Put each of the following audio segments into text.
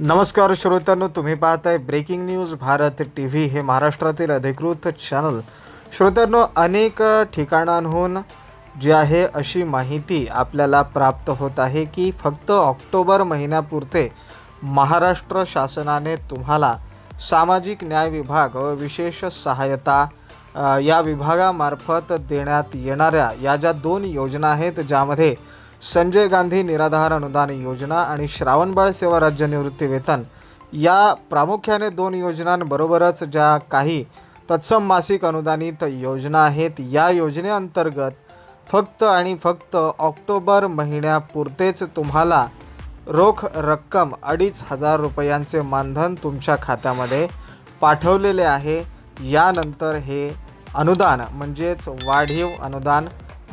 नमस्कार श्रोत्यांनो तुम्ही पाहताय breaking news Bharat T V हे महाराष्ट्रातील अधिकृत चॅनल. श्रोत्यांनो अनेक ठिकाणांहून जी आहे अशी माहिती आपल्याला प्राप्त होत आहे की फक्त ऑक्टोबर महिन्यापुरते महाराष्ट्र शासनाने तुम्हाला सामाजिक न्याय विभाग व विशेष सहायता या विभागामार्फत देण्यात येणाऱ्या या ज्या दोन योजना आहेत ज्यामध्ये संजय गांधी निराधार अनुदान योजना आणि श्रावणबाळ सेवा राज्य निवृत्ती वेतन या प्रामुख्याने दोन योजनांबरोबरच ज्या काही तत्सम मासिक अनुदानित योजना आहेत या योजनेअंतर्गत फक्त आणि फक्त ऑक्टोबर महिन्यापुरतेच तुम्हाला रोख रक्कम अडीच हजार रुपयांचे मानधन तुमच्या खात्यामध्ये पाठवलेले आहे. यानंतर हे अनुदान म्हणजेच वाढीव अनुदान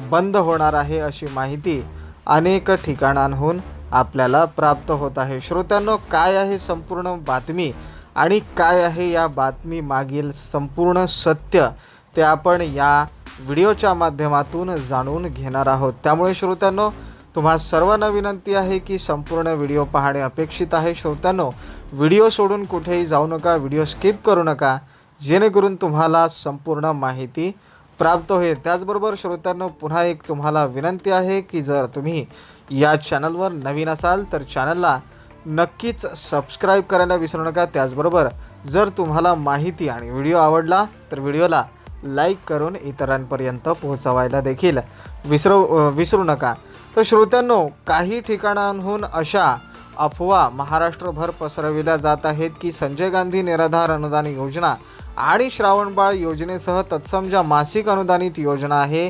बंद होणार आहे अशी माहिती अनेक ठिकाणांहून आपल्याला प्राप्त होत आहे. श्रोत्यांनो काय आहे संपूर्ण बातमी? आणि काय आहे या बातमी मागील संपूर्ण सत्य? ते आपण या व्हिडिओच्या माध्यमातून जाणून घेणार आहोत. त्यामुळे श्रोत्यांनो तुम्हा सर्वांना विनंती आहे की संपूर्ण व्हिडिओ पाहणे अपेक्षित आहे. श्रोत्यांनो व्हिडिओ सोडून कुठेही जाऊ नका व्हिडिओ स्किप करू नका. जेणेकरून तुम्हाला संपूर्ण माहिती प्राप्त होईल. त्याचबरोबर श्रोत्यांनो पुन्हा एक तुम्हाला विनंती आहे की जर तुम्ही या चॅनलवर नवीन असाल तर चॅनलला नक्कीच सबस्क्राईब करायला विसरू नका. त्याचबरोबर जर तुम्हाला माहिती आणि व्हिडिओ आवडला तर व्हिडिओला लाईक करून इतरांपर्यंत पोहोचवायला देखील विसरू विसरू नका. तर श्रोत्यांनो काही ठिकाणांहून अशा अफवा महाराष्ट्रभर पसरविल्या जात आहेत की संजय गांधी निराधार अनुदान योजना आणि श्रावणबाळ योजनेसह तत्सम ज्या मासिक अनुदानित योजना आहे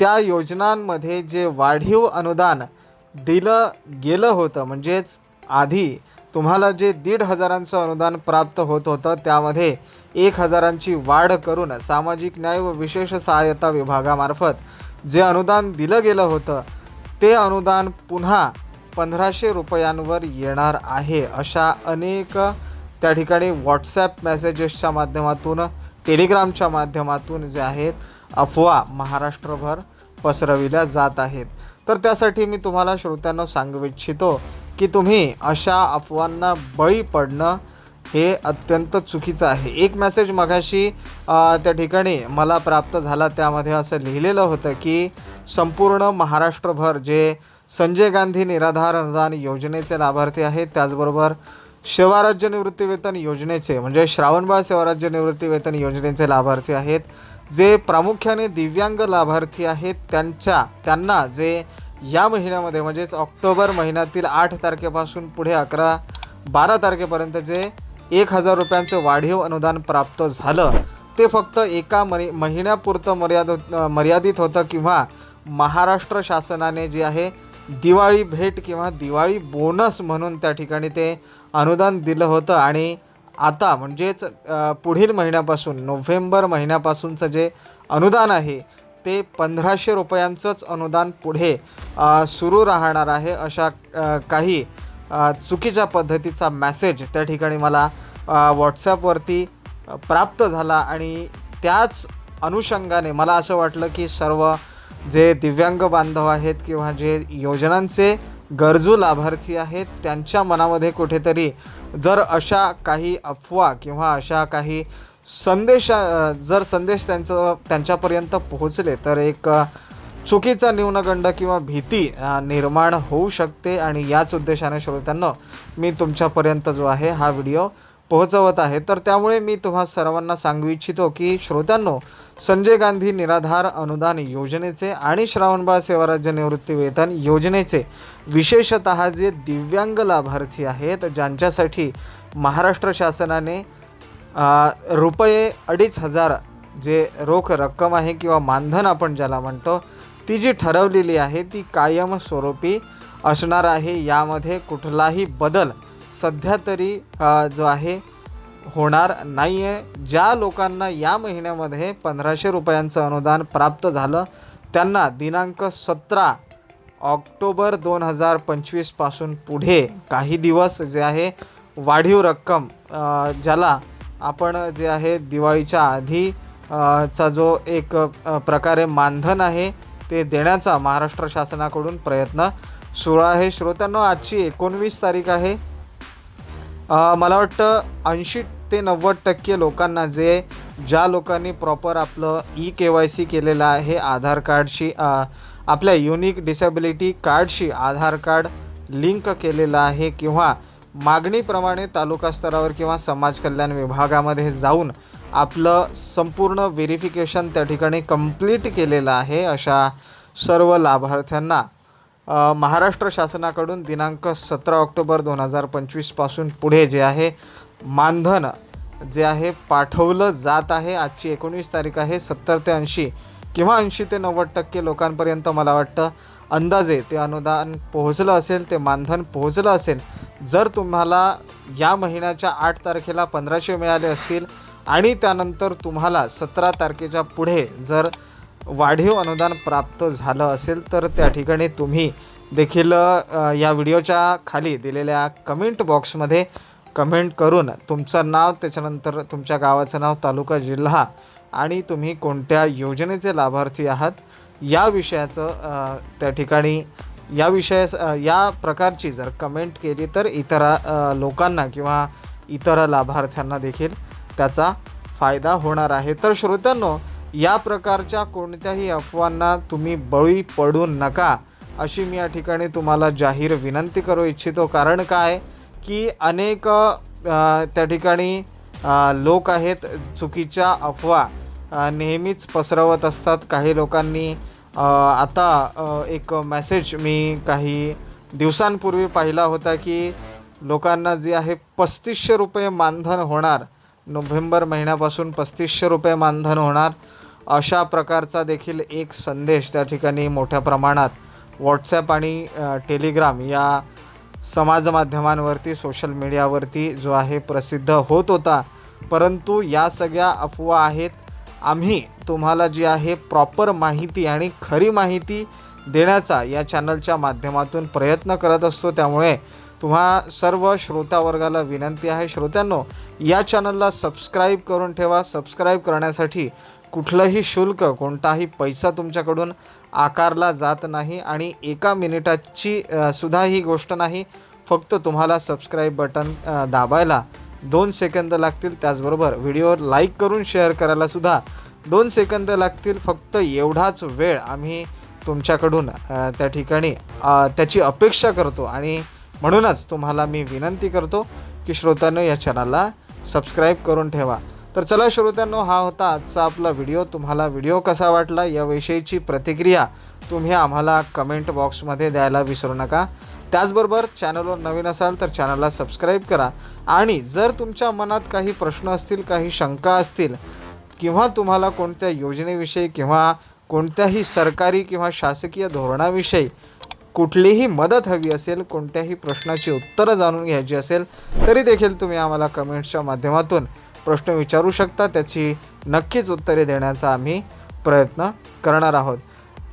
त्या योजनांमध्ये जे वाढीव अनुदान दिलं गेलं होतं म्हणजेच आधी तुम्हाला जे दीड हजारांचं अनुदान प्राप्त होत होतं त्यामध्ये एक हजारांची वाढ करून सामाजिक न्याय व विशेष सहाय्यता विभागामार्फत जे अनुदान दिलं गेलं होतं ते अनुदान पुन्हा पंधराशे रुपयांवर येणार आहे अशा अनेक त्या ठिकाणी व्हॉट्सॲप मेसेजेसच्या माध्यमातून टेलिग्रामच्या माध्यमातून जे आहेत अफवा महाराष्ट्रभर पसरविल्या जात आहेत. तर त्यासाठी मी तुम्हाला श्रोत्यांना सांगू इच्छितो की तुम्ही अशा अफवांना बळी पडणं हे अत्यंत चुकीचं आहे. एक मेसेज मगाशी त्या ठिकाणी मला प्राप्त झाला. त्यामध्ये असं लिहिलेलं होतं की संपूर्ण महाराष्ट्रभर जे संजय गांधी निराधार अनुदान योजनेचे लाभार्थी आहेत त्याचबरोबर सेवाराज्य निवृत्तीवेतन योजनेचे म्हणजे श्रावणबाळ सेवाराज्य निवृत्तीवेतन योजनेचे लाभार्थी आहेत. जे प्रामुख्याने दिव्यांग लाभार्थी आहेत त्यांच्या त्यांना जे या महिन्यामध्ये म्हणजेच ऑक्टोबर महिन्यातील आठ तारखेपासून पुढे अकरा बारा तारखेपर्यंत जे एक हजार रुपयांचं वाढीव अनुदान प्राप्त झालं ते फक्त एका मरि महिन्यापुरतं मर्याद मर्यादित होतं किंवा महाराष्ट्र शासनाने जे आहे दिवाळी भेट किंवा दिवाळी बोनस म्हणून त्या ठिकाणी ते अनुदान दिलं होतं. आणि आता म्हणजेच पुढील महिन्यापासून नोव्हेंबर महिन्यापासूनचं जे अनुदान आहे ते पंधराशे रुपयांचंच अनुदान पुढे सुरू राहणार आहे अशा काही चुकीच्या पद्धतीचा मॅसेज त्या ठिकाणी मला व्हॉट्सॲपवरती प्राप्त झाला. आणि त्याच अनुषंगाने मला असं वाटलं की सर्व जे दिव्यांग बांधव आहेत किंवा जे योजनांचे गरजू लाभार्थी आहेत त्यांच्या मनामध्ये कुठेतरी जर अशा काही अफवा किंवा अशा काही संदेश जर संदेश त्यांचं त्यांच्यापर्यंत पोहोचले तर एक चुकीचा न्यूनगंड किंवा भीती निर्माण होऊ शकते. आणि याच उद्देशाने श्रोत्यांना मी तुमच्यापर्यंत जो आहे हा व्हिडिओ पोहोचवत आहे. तर त्यामुळे मी तुम्हा सर्वांना सांगू इच्छितो की श्रोत्यांनो संजय गांधी निराधार अनुदान योजनेचे आणि श्रावणबाळ सेवाराज्य निवृत्ती वेतन योजनेचे विशेषत जे दिव्यांग लाभार्थी आहेत ज्यांच्यासाठी महाराष्ट्र शासनाने रुपये अडीच हजार जे रोख रक्कम आहे किंवा मानधन आपण ज्याला म्हणतो ती जी ठरवलेली आहे ती कायमस्वरूपी असणार आहे. यामध्ये कुठलाही बदल सध्या तरी जो आहे होणार नाही आहे ज्या लोकांना या महिन्यामध्ये पंधराशे रुपयांचं अनुदान प्राप्त झालं त्यांना दिनांक सतरा ऑक्टोबर दोन हजार पंचवीसपासून पुढे काही दिवस जे आहे वाढीव रक्कम ज्याला आपण जे आहे दिवाळीच्या आधी चा जो एक प्रकारे मानधन आहे ते देण्याचा महाराष्ट्र शासनाकडून प्रयत्न सुरू आहे. श्रोत्यांना आजची एकोणवीस तारीख आहे. मला वाटतं ऐंशी ते नव्वद टक्के लोकांना जे ज्या लोकांनी प्रॉपर आपलं ई के वाय सी केलेलं आहे आधार कार्डशी आपल्या युनिक डिसेबिलिटी कार्डशी आधार कार्ड लिंक केलेलं आहे किंवा मागणीप्रमाणे तालुका स्तरावर किंवा समाज कल्याण विभागामध्ये जाऊन आपलं संपूर्ण व्हेरिफिकेशन त्या ठिकाणी कंप्लीट केलेलं आहे अशा सर्व लाभार्थ्यांना. महाराष्ट्र शासनाकडून दिनांक सतरा ऑक्टोबर दोन हजार पंचवीसपासून पुढे जे आहे मानधन जे आहे पाठवलं जात आहे. आजची एकोणीस तारीख आहे सत्तर ते ऐंशी किंवा ऐंशी ते नव्वद टक्के लोकांपर्यंत मला वाटतं अंदाजे ते अनुदान पोहोचलं असेल ते मानधन पोहोचलं असेल. जर तुम्हाला या महिन्याच्या आठ तारखेला पंधराशे मिळाले असतील आणि त्यानंतर तुम्हाला सतरा तारखेच्या पुढे जर वाढीव अनुदान प्राप्त झालं असेल तर त्या ठिकाणी तुम्ही देखील या व्हिडिओच्या खाली दिलेल्या कमेंट बॉक्समध्ये कमेंट करून तुमचं नाव त्याच्यानंतर तुमच्या गावाचं नाव तालुका जिल्हा आणि तुम्ही कोणत्या योजनेचे लाभार्थी आहात या विषयाचं त्या ठिकाणी या विषयास या प्रकारची जर कमेंट केली तर इतर लोकांना किंवा इतर लाभार्थ्यांना देखील त्याचा फायदा होणार आहे. तर श्रोत्यांनो या प्रकारच्या कोणत्याही अफवांना तुम्ही बळी पडू नका अशी मी या ठिकाणी तुम्हाला जाहीर विनंती करू इच्छितो. कारण काय? की अनेक त्या ठिकाणी लोक आहेत चुकीच्या अफवा नेहमीच पसरवत असतात. काही लोकांनी आता एक मेसेज मी काही दिवसांपूर्वी पाहिला होता की लोकांना जे आहे पस्तीसशे रुपये मानधन होणार नोव्हेंबर महिन्यापासून पस्तीसशे रुपये मानधन होणार. अशा प्रकारचा देखील एक संदेश त्या ठिकाणी मोठ्या प्रमाणात व्हॉट्सॲप आणि टेलिग्राम या समाज माध्यमांवरती सोशल मीडियावरती जो आहे प्रसिद्ध होत होता. परंतु या सगळ्या अफवा आहेत. आम्ही तुम्हाला जी आहे प्रॉपर माहिती आणि खरी माहिती देण्याचा या चॅनलच्या माध्यमातून प्रयत्न करत असतो. त्यामुळे तुम्हा सर्व श्रोतावर्गाला विनंती आहे. श्रोत्यांनो या चॅनलला सबस्क्राईब करून ठेवा. सबस्क्राईब करण्यासाठी कुठलंही शुल्क कोणताही पैसा तुमच्याकडून आकारला जात नाही आणि एका मिनिटाची सुद्धा ही गोष्ट नाही. फक्त तुम्हाला सबस्क्राईब बटन दाबायला दोन सेकंद लागतील. त्याचबरोबर व्हिडिओ लाईक करून शेअर करायलासुद्धा दोन सेकंद लागतील. फक्त एवढाच वेळ आम्ही तुमच्याकडून त्या ठिकाणी त्याची अपेक्षा करतो आणि म्हणूनच तुम्हाला मी विनंती करतो की श्रोत्यांनो या चॅनलला सबस्क्राईब करून ठेवा. तर चला श्रोत्यांनो हा होता आजचा आपला व्हिडिओ. तुम्हाला व्हिडिओ कसा वाटला याविषयीची प्रतिक्रिया तुम्ही आम्हाला कमेंट बॉक्समध्ये द्यायला विसरू नका. त्याचबरोबर चॅनलवर नवीन असाल तर चॅनलला सबस्क्राईब करा. आणि जर तुमच्या मनात काही प्रश्न असतील काही शंका असतील किंवा तुम्हाला कोणत्या योजनेविषयी किंवा कोणत्याही सरकारी किंवा शासकीय धोरणाविषयी कुठलीही मदत हवी असेल कोणत्याही प्रश्नाची उत्तरं जाणून घ्यायची असेल तरी देखील तुम्ही आम्हाला कमेंट्सच्या माध्यमातून प्रश्न विचारू शकता त्याची नक्कीच उत्तरे देण्याचा आम्ही प्रयत्न करणार आहोत.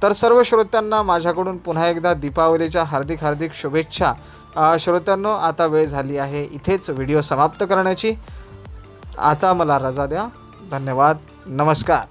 तर सर्व श्रोत्यांना माझ्याकडून पुन्हा एकदा दीपावलीच्या हार्दिक हार्दिक शुभेच्छा. श्रोत्यांनो आता वेळ झाली आहे इथेच व्हिडिओ समाप्त करण्याची. आता मला रजा द्या. धन्यवाद. नमस्कार.